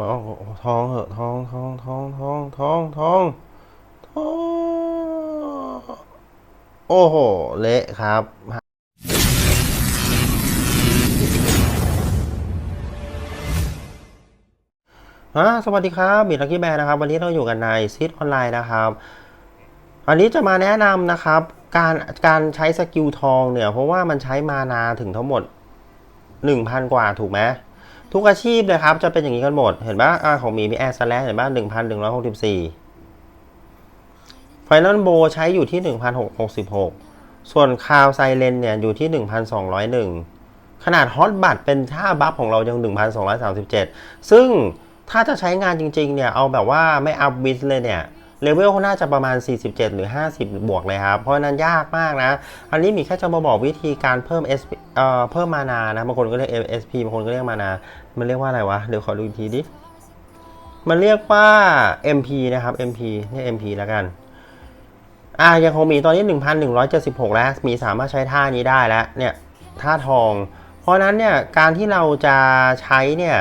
ขอทองเหอะทองทองทองทองทองทองทองโอ้โห เละครับอ่าสวัสดีครับบิดลักกี้แบร์นะครับ วันนี้เราอยู่กันในซีดออนไลน์นะครับอันนี้จะมาแนะนำนะครับ การการใช้สกิลทองเนี่ย เพราะว่ามันใช้มานาถึงทั้งหมด 1,000 กว่าถูกไหม ทุกอาชีพเลยครับ จะเป็นอย่างนี้กันหมด เห็นปะอ่าของมีมีแอร์สแลเห็นปะ1,164ไฟนอลโบใช้อยู่ที่1,666ส่วนคาวไซเลนเนี่ยอยู่ที่1,201ขนาดฮอตบัตเป็นท่าบัฟของเรายัง 1,237 ซึ่งถ้าจะใช้งานจริง ๆ เนี่ย เอาแบบว่าไม่อัพวิสเลยเนี่ย เลเวลเขาน่าจะประมาณ 47 หรือ 50 บวกเลยครับ เพราะนั้นยากมากนะ อันนี้มีแค่จะมาบอกวิธีการเพิ่ม SP เอ่อเพิ่มมานานะ บางคนก็เรียก SP บางคนก็เรียกมานา มันเรียกว่าอะไรวะ เดี๋ยวขอดูอีกทีดิ มันเรียกว่า MP นะครับ MP นี่ MP แล้วกัน อะยังคงมีตอนนี้ 1,176 แล้ว มีสามารถใช้ท่านี้ได้แล้ว เนี่ย ท่าทอง เพราะนั้นเนี่ย การที่เราจะใช้เนี่ย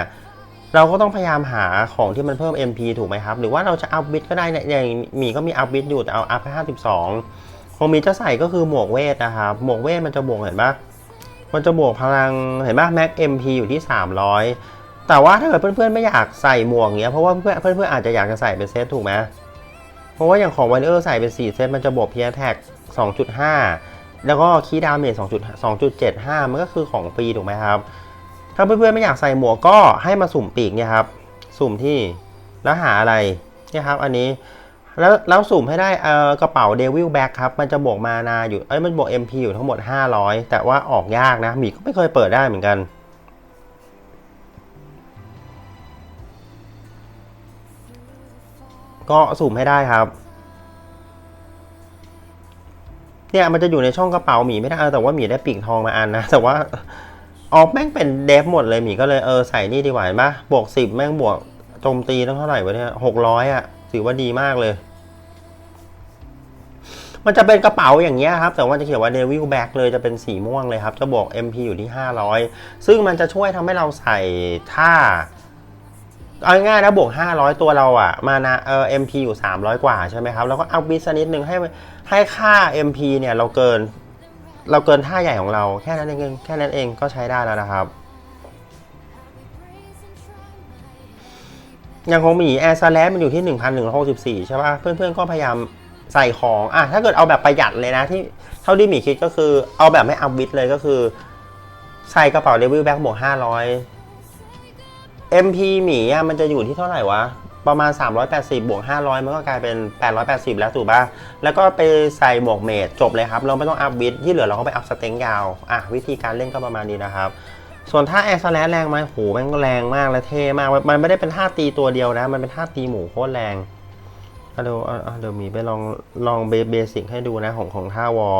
เราก็ต้องพยายามหาของที่มันเพิ่ม MP ถูกไหมครับ หรือว่าเราจะอัพบิตก็ได้เนี่ยอย่างมีก็มีอัพบิตอยู่แต่เอาอัพแค่52คงมีจะใส่ก็คือหมวกเวทนะครับ หมวกเวทมันจะบวกเห็นปะมันจะบวกพลังเห็นปะแม็ก MP อยู่ที่ 300 แต่ว่าถ้าเกิดเพื่อนๆไม่อยากใส่หมวกเงี้ยเพราะว่าเพื่อนเพื่อนๆอาจจะอยากจะใส่เป็นเซตถูกไหมเพราะว่าอย่างของวันเออร์ใส่เป็น 4 เซตมันจะบวกเพียแท็ก2.5 แล้วก็คีย์ดาเมจ2.2.75 มันก็คือของฟรีถูกไหมครับ ถ้าเพื่อนๆไม่อยากใส่หมวกก็ให้มาสุ่มปีกเนี่ยครับ สุ่มที่แล้วหาอะไรเนี่ยครับ อันนี้แล้วแล้วสุ่มให้ได้เอ่อกระเป๋าเดวิลแบ็คครับ มันจะบวกมานาอยู่เอ้ยมันบวก MP อยู่ทั้งหมด 500 แต่ว่าออกยากนะหมีก็ไม่เคยเปิดได้เหมือนกันก็สุ่มให้ได้ครับ เนี่ยมันจะอยู่ในช่องกระเป๋าหมีไม่ได้แต่ว่าหมีได้ปีกทองมาอันนะ แต่ว่า ออกแม่งเป็นเดฟหมดเลยหมีก็เลยเออใส่นี่ดีกว่าเห็นปะบวกสิบแม่งบวกโจมตีต้องเท่าไหร่วะเนี่ยหกร้อยอะถือว่าดีมากเลย มันจะเป็นกระเป๋าอย่างเงี้ยครับ แต่ว่าจะเขียนว่า Devil Back เลยจะเป็นสีม่วงเลยครับ จะบวก MP อยู่ที่ 500 ซึ่งมันจะช่วยทำให้เราใส่ท่าเอาง่ายนะบวก 500 ตัวเราอะมานะเออ MP อยู่ 300 กว่าใช่ไหมครับ แล้วก็เอาบิสนิดนึงให้ให้ค่า MP เนี่ยเราเกิน เราเกินท่าใหญ่ของเราแค่นั้นเองแค่นั้นเองก็ใช้ได้แล้วนะครับย่างของมีแอร์สแลมันอยู่ที่ 1,164 ใช่ป่ะ เพื่อนๆก็พยายามใส่ของอะถ้าเกิดเอาแบบประหยัดเลยนะที่เท่าที่หมีคิดก็คือเอาแบบไม่อัพวิดเลยก็คือ ใส่กระเป๋าเดวิลแบ็กบวก500 MP หมีอะมันจะอยู่ที่เท่าไหร่วะ ประมาณ 380 บวก 500 มันก็กลายเป็น 880 แล้วถูกป่ะ แล้วก็ไปใส่หมวกเมดจบเลยครับ เราไม่ต้องอัพวิดที่เหลือเราก็ไปอัพสเต็งยาว อะ วิธีการเล่นก็ประมาณนี้นะครับ ส่วนท่าแอร์สแลแรงไหมโหแม่งแรงมากและเท่มาก มันไม่ได้เป็นท่าตีตัวเดียวนะ มันเป็นท่าตีหมูโคตรแรงเดี๋ยวเดี๋ยวมีไปลองลองเบสิกให้ดูนะของของท่าวอล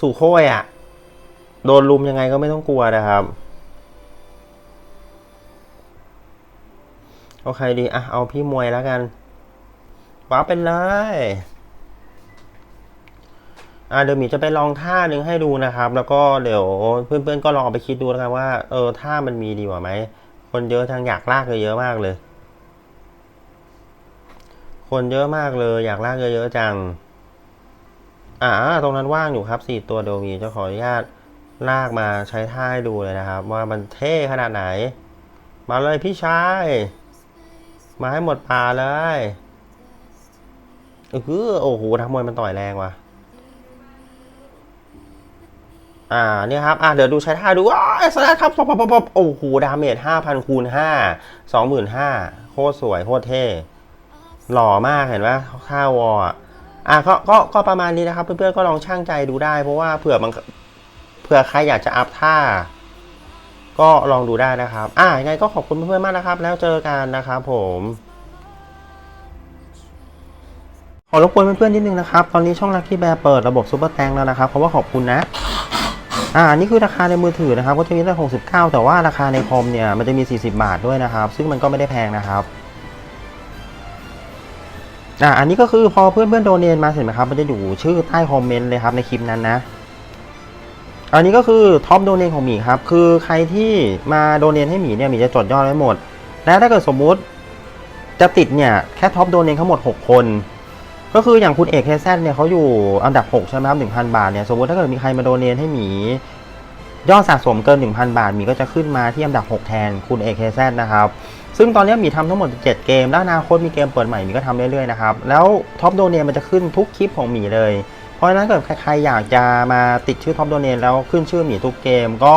สู่โค้ยอะ โดนลุมยังไงก็ไม่ต้องกลัวนะครับ โอเครดี อะ เอาพี่มวยแล้วกันว้าเป็นเลยอะเดี๋ยวมีจะไปลองท่าหนึ่งให้ดูนะครับ แล้วก็เดี๋ยวเพื่อนๆก็ลองเอาไปคิดดูแล้วกันว่าเออท่ามันมีดีกว่าไหม คนเยอะทางอยากลากเยอะมากเลย คนเยอะมากเลย อยากลากเยอะๆจัง อ่า ตรงนั้นว่างอยู่ครับสี่ตัวเดี๋ยวมีจะขออนุญาตลากมาใช้ท่าให้ดูเลยนะครับ ว่ามันเท่ขนาดไหน มาเลยพี่ชาย มาให้หมดป่าเลยเออโอ้โหทักมวยมันต่อยแรงว่ะ อ่าเนี่ยครับ อ่าเดี๋ยวดูใช้ท่าดูอ้าวสลัดครับปบปบปบโอ้โห ดาเมจห้าพันคูณห้าสองหมื่นห้าโคตรสวยโคตรเท่ หล่อมากเห็นไหมท่าวออะอะก็ก็ก็ประมาณนี้นะครับ เพื่อนๆก็ลองช่างใจดูได้เพราะว่าเผื่อบางเผื่อใครอยากจะอัพท่า ก็ลองดูได้นะครับ อ่ายังไงก็ขอบคุณเพื่อนๆมากนะครับ แล้วเจอกันนะครับผมขอรบกวนเพื่อนๆนิดนึงนะครับ ตอนนี้ช่องลักกี้แบร์เปิดระบบซูเปอร์แตงแล้วนะครับ เพราะว่าขอบคุณนะ อ่านนี้คือราคาในมือถือนะครับ ก็จะมีตั้ง69แต่ว่าราคาในคอมเนี่ย มันจะมี 40 บาทด้วยนะครับ ซึ่งมันก็ไม่ได้แพงนะครับ อ่า อันนี้ก็คือพอเพื่อนๆโดเนทมาเสร็จไหมครับ มันจะอยู่ชื่อใต้คอมเมนต์เลยครับในคลิปนั้นนะ ออันนี้ก็คือท็อปโดเนทของหมีครับ คือใครที่มาโดเนทให้หมีเนี่ยหมีจะจดยอดไว้หมด แล้วถ้าเกิดสมมุติจะติดเนี่ยแค่ท็อปโดเนททั้งหมด 6 คน ก็คืออย่างคุณเอกเฮเซนเนี่ยเขาอยู่อันดับ 6 ใช่ไหมครับ1,000บาทเนี่ยสมมติถ้าเกิดมีใครมาโดเนทให้หมี ยอดสะสมเกิน 1,000 บาทหมีก็จะขึ้นมาที่อันดับ 6 แทนคุณเอกเฮเซนนะครับซึ่งตอนนี้หมีทำทั้งหมด 7 เกม แล้วอนาคตมีเกมเปิดใหม่หมีก็ทำเรื่อยๆนะครับ แล้วท็อปโดเนทมันจะขึ้นทุกคลิปของหมีเลย เพราะฉะนั้นเกิดใครอยากจะมาติดชื่อท็อปโดเนทแล้วขึ้นชื่อหมีทุกเกมก็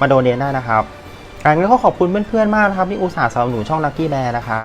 มาโดเนทได้นะครับงั้นี้ก็ขอบคุณเพื่อนๆมากนะครับที่อุตส่าห์สนับสนุนช่องลั c กี้แบร์นะครับ